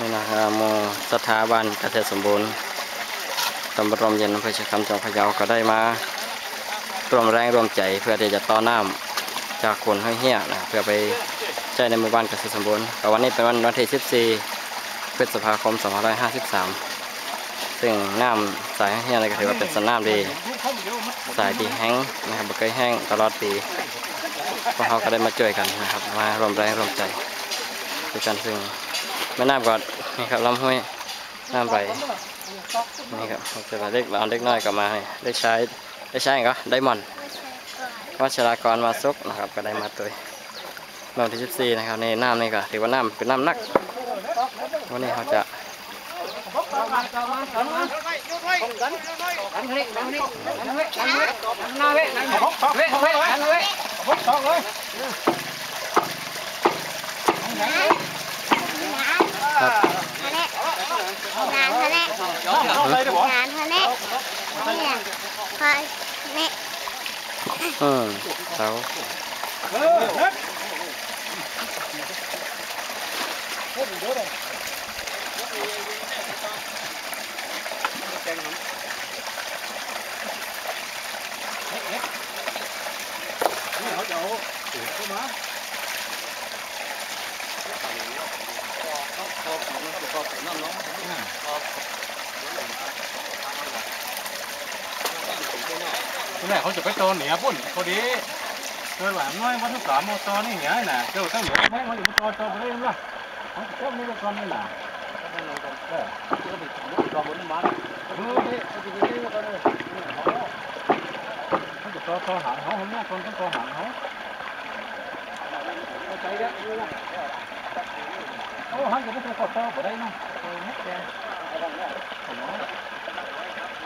นี่นะครับโมสถาบันเกษตรสมบูรณ์ตำบลรมเย็นอำเภอชัยคำจังหวัดพะเยาก็ได้มารวมแรงรวมใจเพื่อที่จะต่อน้ำจากคนห้เหี้ยนะเพื่อไปใช้ในหมู่บ้านเกษตรสมบูรณ์แต่วันนี้เป็นวันวันที่14พฤษภาคม2553 ซึ่งน้ำสายห้เหี้ยนี่ก็ถือว่าเป็นสนน้ำดี สายดีแห้งนะครับบ่เคยแห้งตลอดปีพวกเขาก็ได้มาช่วยกันนะครับ มารวมแรงรวมใจด้วยกันซึ่ง ม่น้ำก็นี่ครับลำห้วยน้ำไหลนี่ครับจะเล็กเอาเล็กน้อยก็มาได้ใช้ได้ใช้ก็ได้มอนวัชรากรมาซุกนะครับก็ได้มาตัววันที่14นะครับในน้ำนี่ก็ถือว่าน้ำเป็นน้ำนักวันนี้เขาจะครับ งานเขาแน่งานเขาแน่เนี่ยพอแน่ อืมเสา คุณแม่เขาจะไปโตเหนือพุ่นพอดีเกิดหลานน้อยวัดทุกสามโมตอนี่เหนือน่ะเจ้าตั้งเหนือแม่เขาอยู่โตโตไปเลยมั้งเขาจะเจ้าไม่ได้ก่อนนี่น่ะเออเออเจ้าไปก่อนบนมาเออเฮ้ยเขาจะไปเล่นกันเลยเขาจะตโตหางเขาเขาแม่คนต้องโตหางเขาใจเด้อโอ้หันจะไม่เคยกดโตก็ได้เนาะเออแก่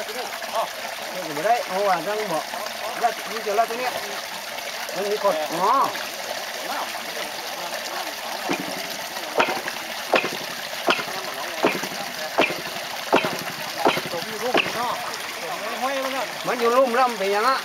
รอไม่ได้เพราะว่าต้องบอกว่านี่จอแล้วตัวเนี้ยมันมีกดอ๋อมันอยู่ลุ่มล่ำไปยังอะ